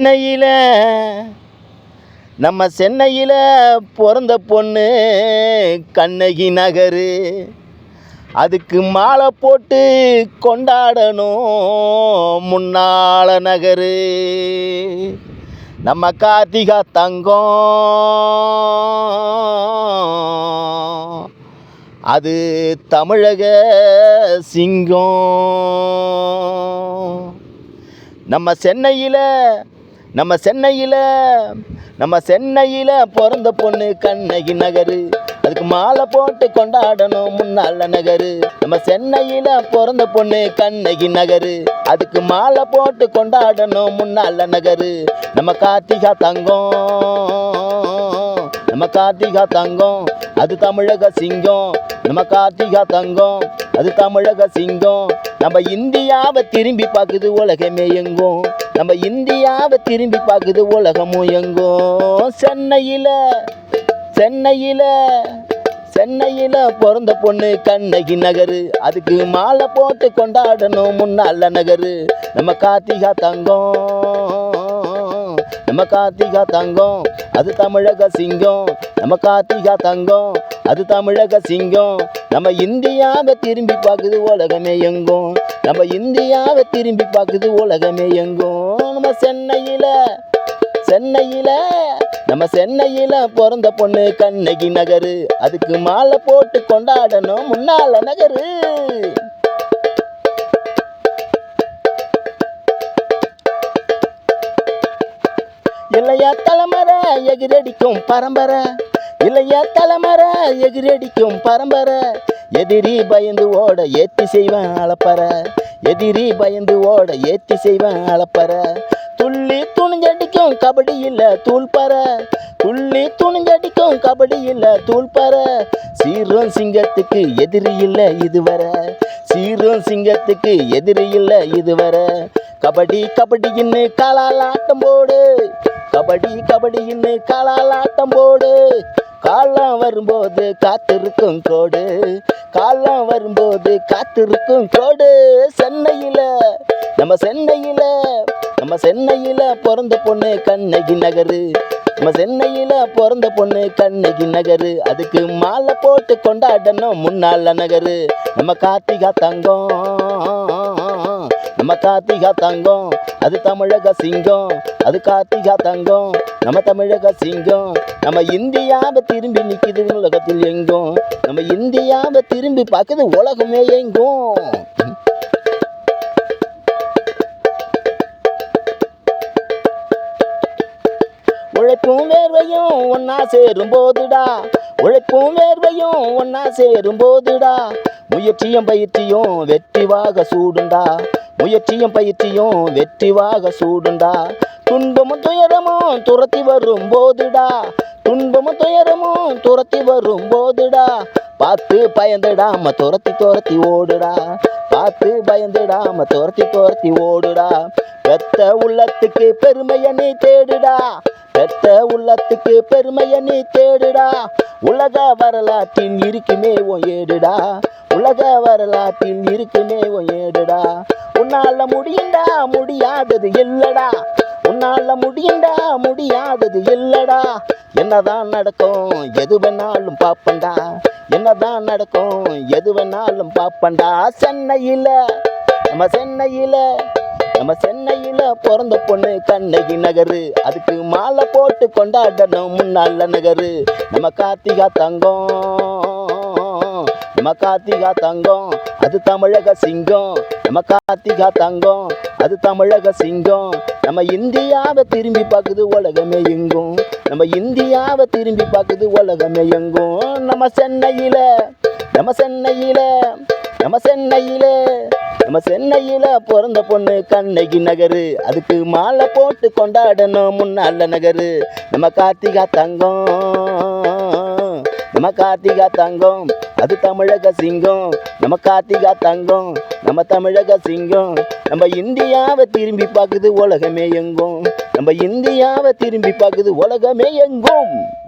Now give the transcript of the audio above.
சென்னையில் நம்ம சென்னையில் பிறந்த பொண்ணு கண்ணகி நகரு. அதுக்கு மாலை போட்டு கொண்டாடணும் முன்னாள நகரு. நம்ம கார்த்திகா தங்கம். அது தமிழக சிங்கம். நம்ம சென்னையில் நம்ம சென்னையில் நம்ம சென்னையில் பிறந்த பொண்ணு கண்ணகி நகரு. அதுக்கு மாலை போட்டு கொண்டாடணும் முன்னால நகரு. நம்ம சென்னையில் பிறந்த பொண்ணு கண்ணகி நகரு. அதுக்கு மாலை போட்டு கொண்டாடணும் முன்னால நகரு. நம்ம கார்த்திகா தங்கம் நம்ம கார்த்திகா தங்கம் அது தமிழக சிங்கம். நம்ம கார்த்திகா தங்கம் அது தமிழக சிங்கம். நம்ம இந்தியாவை திரும்பி பார்க்குது உலகமே எங்கும். நம்ம இந்தியாவை திரும்பி பார்க்குது உலகமும் எங்கும் சென்னையில் சென்னையில் சென்னையில் பிறந்த பொண்ணு கண்ணகி நகரு. அதுக்கு மாலை போட்டு கொண்டாடணும் முன்னால நகரு. நம்ம கார்த்திகா தங்கம் நம்ம கார்த்திகா தங்கம் அது தமிழக சிங்கம். நம்ம கார்த்திகா தங்கம் அது தமிழக சிங்கம். நம்ம இந்தியாவை திரும்பி பார்க்குது உலகமே எங்கும். நம்ம இந்தியாவை திரும்பி பார்க்குது உலகமே எங்கும் நம்ம சென்னையில் சென்னையில் நம்ம சென்னையில் பிறந்த பொண்ணு கண்ணகி நகரு. அதுக்கு மாலை போட்டு கொண்டாடணும் முன்னால நகரு. இல்லையா தலைமறை எகிரடிக்கும் பரம்பரை. இல்லையா தலைமறை எகிரடிக்கும் பரம்பரை. எதிரி பயந்து ஓட ஏத்தி செய்வேன் அளப்பற. எதிரி பயந்து ஓட ஏத்தி செய்வேன் அளப்பற. துள்ளி துணிஞ்சடிக்கும் கபடி இல்ல தூள்பற துள்ளி துணிஞ்சடிக்கும் கபடி இல்ல தூள்பற சீரும் சிங்கத்துக்கு எதிரி இல்ல இதுவரை. சீரும் சிங்கத்துக்கு எதிரி இல்ல இதுவரை. கபடி கபடின்னு காலால் ஆட்டம் போடு. கபடி கபடின்னு காலால் ஆட்டம் போடு. காலம் வரும்போது காத்திருக்கும் கோடு. காலம் வரும்போது காத்திருக்கும் கோடு. சென்னையில் நம்ம சென்னையில் நம்ம சென்னையில் பிறந்த பொண்ணு கண்ணகி நகரு. நம்ம சென்னையில் பிறந்த பொண்ணு கண்ணகி நகரு. அதுக்கு மாலை போட்டு கொண்டாடணும் முன்னால நகரு நம்ம கார்த்திகா தங்கம் நம்ம கார்த்திகா தங்கம் அது தமிழக சிங்கம் அது கார்த்திகா தங்கம். நம்ம தமிழக சிங்கம் நம்ம இந்தியாவை திரும்பி நிற்கிது உலகத்தில் எங்கும். நம்ம இந்தியாவை திரும்பி பார்க்குது உலகமே எங்கும். உழைப்பும் வேர்வையும் ஒன்னா சேரும் போதுடா. உழைப்பும் வேர்வையும் ஒன்னா சேரும் போதுடா. முயற்சியும் பயிற்சியும் வெற்றிவாக சூடுண்டா. முயற்சியும் பயிற்சியும் வெற்றிவாக சூடுண்டா. துன்பமும் துயரமும் துரத்தி வரும் போதுடா துன்பமும் துயரமும் துரத்தி வரும் போதுடா பார்த்து பயந்துடாம துரத்தி துரத்தி ஓடுடா. பார்த்து பயந்துடாம துரத்தி துரத்தி ஓடுடா. பெத்த உள்ளத்துக்கு பெருமைய நீ தேடுடா. பெத்த உள்ளத்துக்கு பெருமைய நீ தேடுடா. உலக வரலாற்றின் இருக்குமே உன் ஏடுடா. உலக வரலாற்றின் இருக்குமே உன் ஏடுடா. உன்னால முடியுண்டா முடியாதது இல்லடா. உன்னால முடியும்டா முடியாதது இல்லடா. என்னதான் நடக்கும் எது வேணாலும் பாப்பண்டா. என்னதான் நடக்கும் எது வேணாலும் பாப்பண்டா. சென்னையில் நம்ம சென்னையில் நம்ம சென்னையில் பிறந்த பொண்ணு கண்ணகி நகரு. அதுக்கு மாலை போட்டு கொண்டாடணும் முன்னால நகரு. நம்ம கார்த்திகா தங்கம் நம்ம கார்த்திகா தங்கம் அது தமிழக சிங்கம். நம்ம கார்த்திகா தங்கம் அது தமிழக சிங்கம். நம்ம இந்தியாவை திரும்பி பார்க்குது உலகமே எங்கும். நம்ம இந்தியாவை திரும்பி பார்க்குது உலகமே எங்கும். நம்ம சென்னையில் நம்ம சென்னையில் நம்ம சென்னையில் நம்ம சென்னையில் பிறந்த பொண்ணு கண்ணகி நகரு. அதுக்கு மாலை போட்டு கொண்டாடணும் முன்னால நகரு. நம்ம கார்த்திகா தங்கம். நம்ம கார்த்திகா தங்கம் அது தமிழக சிங்கம். நம்ம கார்த்திகா தங்கம் நம்ம தமிழக சிங்கம். நம்ம இந்தியாவை திரும்பி பார்க்குது உலகமே எங்கும். நம்ம இந்தியாவை திரும்பி பார்க்குது உலகமே எங்கும்.